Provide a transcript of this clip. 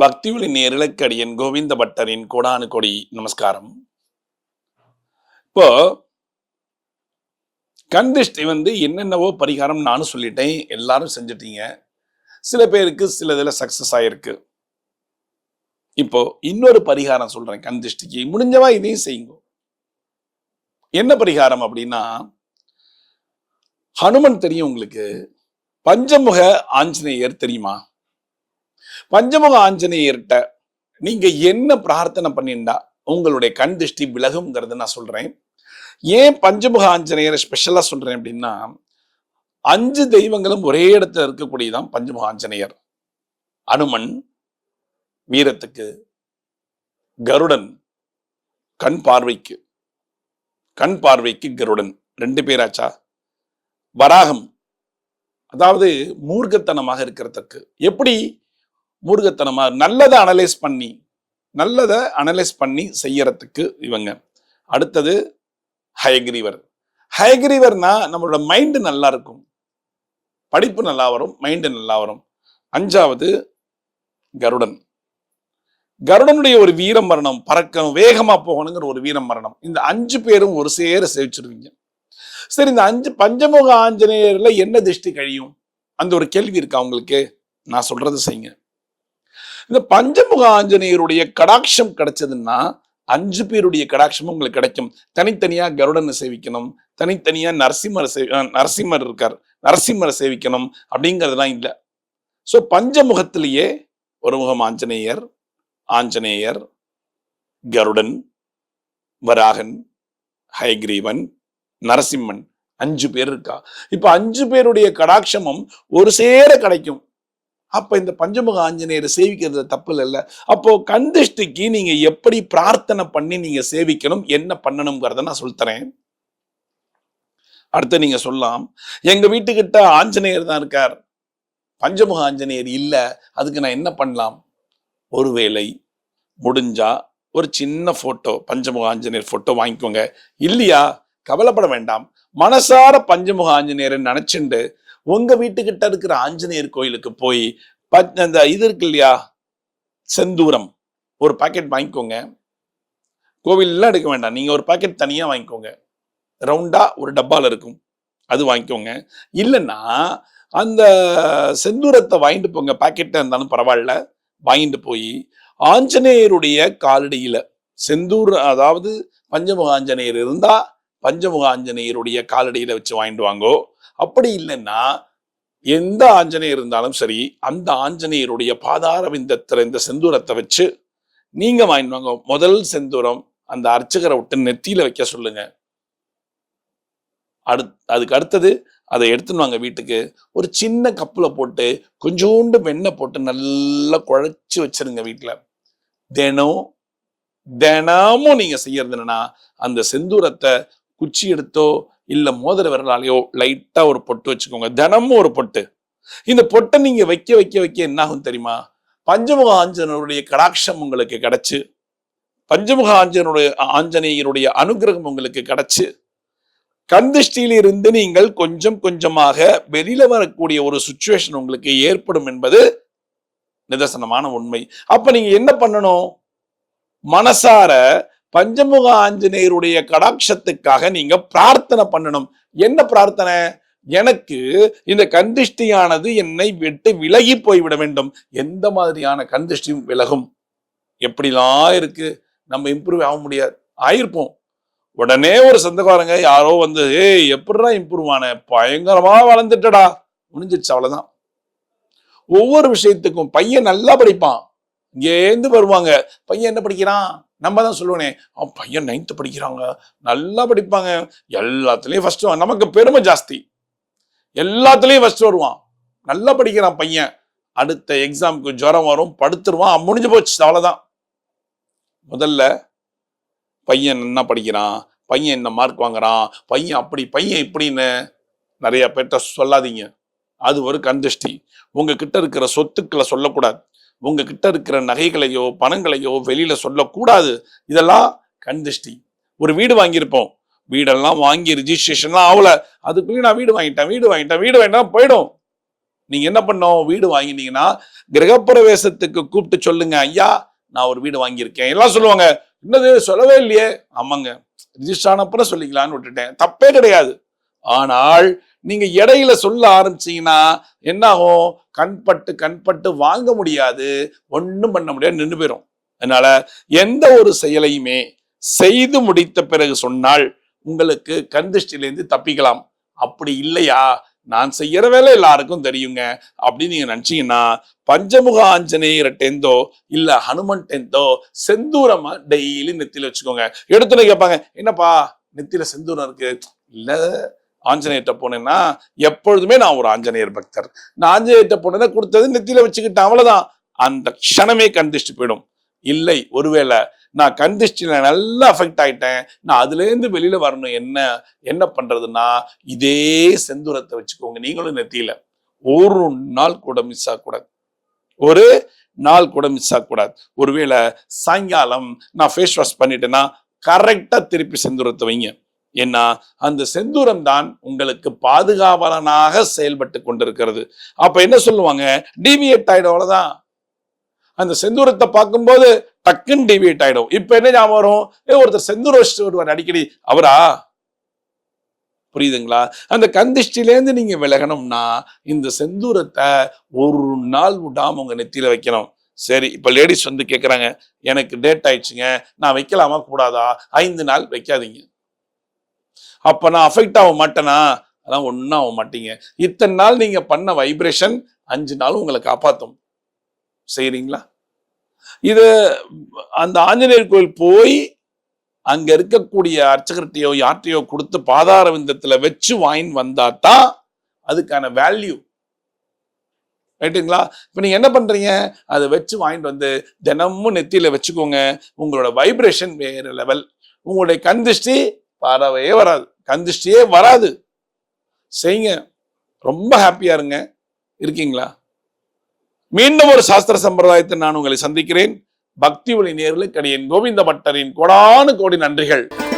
பக்தியுளி நேரிழக்கடியன் கோவிந்த பட்டரின் கோடானு கொடி. நமஸ்காரம். இப்போ கண் வந்து என்னென்னவோ பரிகாரம் நானும் சொல்லிட்டேன். எல்லாரும் செஞ்சிட்டீங்க. சில பேருக்கு சில இதில் சக்சஸ் ஆயிருக்கு. இப்போ இன்னொரு பரிகாரம் சொல்றேன் கந்திஷ்டிக்கு முடிஞ்சவா இதையும் செய்யுங்க. என்ன பரிகாரம் அப்படின்னா ஹனுமன் தெரியும் உங்களுக்கு? பஞ்சமுக ஆஞ்சநேயர் தெரியுமா? பஞ்சமுக ஆஞ்சநேயர்கிட்ட நீங்க என்ன பிரார்த்தனை பண்ணிண்டா உங்களுடைய கண் திருஷ்டி விலகுங்கிறத நான் சொல்றேன். ஏன் பஞ்சமுக ஆஞ்சநேயரை ஸ்பெஷலா சொல்றேன் அப்படின்னா அஞ்சு தெய்வங்களும் ஒரே இடத்துல இருக்கக்கூடியதான் பஞ்சமுக ஆஞ்சநேயர். அனுமன் வீரத்துக்கு கருடன் கண் பார்வைக்கு கண் பார்வைக்கு கருடன். ரெண்டு பேராச்சா? வராகம். அதாவது மூர்க்கத்தனமாக இருக்கிறதுக்கு. எப்படி? மூர்க்கத்தனமா நல்லதை அனலைஸ் பண்ணி நல்லதை அனலைஸ் பண்ணி செய்யறதுக்கு இவங்க. அடுத்தது ஹயக்ரீவர். ஹயக்ரீவர்னா நம்மளோட மைண்டு நல்லா இருக்கும். படிப்பு நல்லா வரும் மைண்டு நல்லா வரும். அஞ்சாவது கருடன். கருடனுடைய ஒரு வீரம் மரணம் பறக்கணும் வேகமா போகணுங்கிற ஒரு வீரம் மரணம். இந்த அஞ்சு பேரும் ஒரு சேர சேவிச்சிருவீங்க. சரி இந்த அஞ்சு பஞ்சமுக ஆஞ்சநேயர்ல என்ன திருஷ்டி கழியும்? அந்த ஒரு கேள்வி இருக்கா உங்களுக்கு? நான் சொல்றது செய்யுங்க. இந்த பஞ்சமுக ஆஞ்சநேயருடைய கடாட்சம் கிடைச்சதுன்னா அஞ்சு பேருடைய கடாட்சமும் உங்களுக்கு கிடைக்கும். தனித்தனியா கருடனை சேவிக்கணும். தனித்தனியா நரசிம்மர் சேவி நரசிம்மர் இருக்கார். நரசிம்மரை சேவிக்கணும் அப்படிங்கிறதுலாம் இல்லை. ஸோ பஞ்சமுகத்திலேயே ஒரு முகம் ஆஞ்சநேயர் ஆஞ்சநேயர் கருடன் வராகன் ஹயக்ரீவன் நரசிம்மன் அஞ்சு பேர் இருக்கா? இப்ப அஞ்சு பேருடைய கடாட்சமும் ஒரு சேர கிடைக்கும். அப்போ இந்த பஞ்சமுக ஆஞ்சநேயரை சேவிக்கிறது தப்பு இல்லைல்ல அப்போ கந்திஷ்டிக்கு நீங்க எப்படி பிரார்த்தனை பண்ணி நீங்க சேவிக்கணும் என்ன பண்ணணுங்கிறத நான் சொல்லித்தரேன் அடுத்து நீங்க சொல்லலாம். எங்க வீட்டுக்கிட்ட ஆஞ்சநேயர் தான் இருக்கார். பஞ்சமுக ஆஞ்சநேயர் இல்லை. அதுக்கு நான் என்ன பண்ணலாம்? ஒருவேளை முடிஞ்சா ஒரு சின்ன போட்டோ பஞ்சமுக ஆஞ்சநேயர் போட்டோ வாங்கிக்கோங்க. இல்லையா? கவலைப்பட வேண்டாம். மனசார பஞ்சமுக ஆஞ்சநேயரை நினைச்சுண்டு உங்க வீட்டுக்கிட்ட இருக்கிற ஆஞ்சநேயர் கோயிலுக்கு போய் அந்த இது இருக்கு இல்லையா? செந்தூரம். ஒரு பாக்கெட் வாங்கிக்கோங்க. கோவில்லாம் எடுக்க வேண்டாம். நீங்க ஒரு பாக்கெட் தனியா வாங்கிக்கோங்க. ரவுண்டா ஒரு டப்பால இருக்கும். அது வாங்கிக்கோங்க. இல்லைன்னா அந்த செந்தூரத்தை வாங்கிட்டு போங்க. பாக்கெட்டாக இருந்தாலும் பரவாயில்ல. வாங்கிட்டு போய் ஆஞ்சநேயருடைய காலடியில் செந்தூர் அதாவது பஞ்சமுக ஆஞ்சநேயர் இருந்தால் பஞ்சமுக ஆஞ்சநேயருடைய காலடியில் வச்சு வாங்கிட்டு வாங்கோ. அப்படி இல்லைன்னா எந்த ஆஞ்சநேயர் இருந்தாலும் சரி அந்த ஆஞ்சநேயருடைய பாதார விந்தத்துல இந்த செந்தூரத்தை வச்சு நீங்க வாங்கிடுவாங்க முதல் செந்தூரம் அந்த அர்ச்சகரை விட்டு நெத்தியில வைக்க சொல்லுங்க. அடு அதுக்கு அடுத்தது அதை எடுத்துன்னு வாங்க வீட்டுக்கு. ஒரு சின்ன கப்புல போட்டு கொஞ்சோண்டு வெண்ணெய் போட்டு நல்லா குழைச்சு வச்சிருங்க வீட்டுல தினம் தினமும் நீங்க செய்யறது என்னன்னா அந்த செந்தூரத்தை குச்சி எடுத்தோ இல்லை மோதிர விரலாலேயோ லைட்டாக ஒரு பொட்டு வச்சுக்கோங்க. தினமும் ஒரு பொட்டு. இந்த பொட்டை நீங்கள் வைக்க வைக்க வைக்க என்ன ஆகும் தெரியுமா? பஞ்சமுக ஆஞ்சநேயருடைய கடாட்சம் உங்களுக்கு கிடைச்சு. பஞ்சமுக ஆஞ்சனுடைய ஆஞ்சநேயருடைய அனுகிரகம் உங்களுக்கு கிடைச்சு. கந்திஷ்டியிலிருந்து நீங்கள் கொஞ்சம் கொஞ்சமாக வெளியில வரக்கூடிய ஒரு சுச்சுவேஷன் உங்களுக்கு ஏற்படும் என்பது நிதர்சனமான உண்மை. அப்ப நீங்க என்ன பண்ணணும்? மனசார பஞ்சமுக ஆஞ்சநேயருடைய கடாட்சத்துக்காக நீங்க பிரார்த்தனை பண்ணணும். என்ன பிரார்த்தனை? எனக்கு இந்த கந்திஷ்டியானது என்னை விட்டு விலகி போய்விட வேண்டும். எந்த மாதிரியான கந்திஷ்டியும் விலகும்? எப்படிலாம் இருக்கு? நம்ம இம்ப்ரூவ் ஆக முடியாது. ஆயிருப்போம். உடனே ஒரு சொந்தக்காரங்க யாரோ வந்து ஏய் எப்படிடா இம்ப்ரூவ் ஆன? பயங்கரமா வளர்ந்துட்டடா. முடிஞ்சிடுச்சு அவ்வளவுதான். ஒவ்வொரு விஷயத்துக்கும் பையன் நல்லா படிப்பான். இங்கேருந்து வருவாங்க. பையன் என்ன படிக்கிறான்? நம்ம தான் சொல்லுவேனே அவன் பையன் நைன்த்து படிக்கிறாங்க நல்லா படிப்பாங்க. எல்லாத்துலேயும் ஃபர்ஸ்ட் நமக்கு பெருமை ஜாஸ்தி. எல்லாத்துலேயும் ஃபஸ்ட்டு வருவான். நல்லா படிக்கிறான் பையன். அடுத்த எக்ஸாமுக்கு ஜுரம் வரும் படுத்துருவான் முடிஞ்சு போச்சு அவ்வளோதான் முதல்ல பையன் என்ன படிக்கிறான்? பையன் என்ன மார்க் வாங்குறான்? பையன் அப்படி பையன் இப்படின்னு நிறைய பேர்கிட்ட சொல்லாதீங்க. அது ஒரு கந்திஷ்டி. உங்ககிட்ட இருக்கிற சொத்துக்களை சொல்லக்கூடாது. உங்ககிட்ட இருக்கிற நகைகளையோ பணங்களையோ வெளியில சொல்லக்கூடாது. இதெல்லாம் கண்திஷ்டி ஒரு வீடு வாங்கியிருப்போம். வீடெல்லாம் வாங்கி ரிஜிஸ்ட்ரேஷன்லாம் ஆகல. அதுக்குள்ளேயும் நான் வீடு வாங்கிட்டேன் வீடு வாங்கிட்டேன் வீடு வாங்கிட்டா போயிடும். நீங்க என்ன பண்ணோம் வீடு வாங்கினீங்கன்னா கிரகப்பிரவேசத்துக்கு கூப்பிட்டு சொல்லுங்க ஐயா நான் ஒரு வீடு வாங்கியிருக்கேன். எல்லாம் சொல்லுவாங்க. என்னது? சொல்லவே இல்லையே. ஆமாங்க. ரிஜிஸ்டர் ஆனப்புறம் சொல்லிக்கலான்னு விட்டுட்டேன். தப்பே கிடையாது. ஆனால் நீங்க இடையில சொல்ல ஆரம்பிச்சீங்கன்னா என்ன ஆகும் கண்பட்டு கண்பட்டு வாங்க முடியாது. ஒன்றும் பண்ண முடியாது. நின்று போயிடும் அதனால எந்த ஒரு செயலையுமே செய்து முடித்த பிறகு சொன்னால் உங்களுக்கு கந்திஷ்டிலேருந்து தப்பிக்கலாம். அப்படி இல்லையா? நான் செய்யற வேலை எல்லாருக்கும் தெரியுங்க. அப்படின்னு நீங்க நினைச்சீங்கன்னா பஞ்சமுக ஆஞ்சநேயர் டெந்தோ இல்ல ஹனுமன் டெந்தோ செந்தூரமா டெய்லி நெத்தியில வச்சுக்கோங்க. எடுத்துன்னு கேட்பாங்க என்னப்பா நெத்தியில செந்தூரம் இருக்கு? இல்ல ஆஞ்சநேயர்கிட்ட போனேன்னா எப்பொழுதுமே நான் ஒரு ஆஞ்சநேயர் பக்தர். நான் ஆஞ்சநேயர்கிட்ட போனேன்னா கொடுத்தது நெத்தியில வச்சுக்கிட்டேன் அவ்வளவுதான். அந்த க்ஷணமே கண்டிச்சு போயிடும். இல்லை ஒருவேளை நான் கந்திஷ்டில நல்லா அஃபெக்ட் ஆயிட்டேன் நான் அதுலேருந்து வெளியில் வெளியில வரணும் என்ன என்ன பண்றதுன்னா இதே செந்தூரத்தை வச்சுக்கோங்க நீங்களும் நெத்தியில. ஒரு நாள் கூட மிஸ் ஆகக்கூடாது. ஒரு நாள் கூட மிஸ் ஆகக்கூடாது. ஒருவேளை சாயங்காலம் நான் ஃபேஸ் வாஷ் பண்ணிட்டேன்னா கரெக்டாக திருப்பி செந்தூரத்தை வைங்க. ஏன்னா அந்த செந்தூரம் தான் உங்களுக்கு பாதுகாவலனாக செயல்பட்டு கொண்டிருக்கிறது. அப்ப என்ன சொல்லுவாங்க? டிவியேட் ஆயிடும் அவ்வளவுதான். அந்த செந்தூரத்தை பார்க்கும்போது டக்குன்னு டிவியேட் ஆயிடும். இப்ப என்ன ஞாபகம் வரும்? ஏ ஒருத்தர் செந்தூரம் வச்சுட்டு வருவார் அடிக்கடி அவரா? புரியுதுங்களா? அந்த கந்திஷ்டிலேருந்து நீங்க விலகணும்னா இந்த செந்தூரத்தை ஒரு நாள் விடாம உங்க நெத்தியில வைக்கணும். சரி இப்ப லேடிஸ் வந்து கேக்குறாங்க எனக்கு டேட் ஆயிடுச்சுங்க. நான் வைக்கலாமா? கூடாதா? ஐந்து நாள் வைக்காதீங்க. அப்ப நான் அஃபெக்ட் ஆக மாட்டேனா? அதெல்லாம் ஒன்றும் ஆக மாட்டீங்க. இத்தனை நாள் நீங்க பண்ண வைப்ரேஷன் அஞ்சு நாள் உங்களை காப்பாத்தும். செய்றீங்களா? இது அந்த ஆஞ்சநேயர் கோயில் போய் அங்க இருக்கக்கூடிய அர்ச்சகர்கிட்டயோ யார்ட்டையோ கொடுத்து பாதார விந்தத்துல வச்சு வாங்கி வந்தா தான் அதுக்கான வேல்யூ ரைட்டுங்களா இப்போ நீங்க என்ன பண்றீங்க? அதை வச்சு வாங்கிட்டு வந்து தினமும் நெத்தியில் வச்சுக்கோங்க. உங்களோட வைப்ரேஷன் வேறு லெவல் உங்களுடைய கண் திருஷ்டி வராது. கந்திஷ்டியே வராது. செய்யுங்க. ரொம்ப ஹாப்பியா இருங்க. இருக்கீங்களா? மீண்டும் ஒரு சாஸ்திர சம்பிரதாயத்தை நான் உங்களை சந்திக்கிறேன். பக்தி ஒளி நேர்களுக்கு அடியேன் கோவிந்த பட்டரின் கோடானு கோடி நன்றிகள்.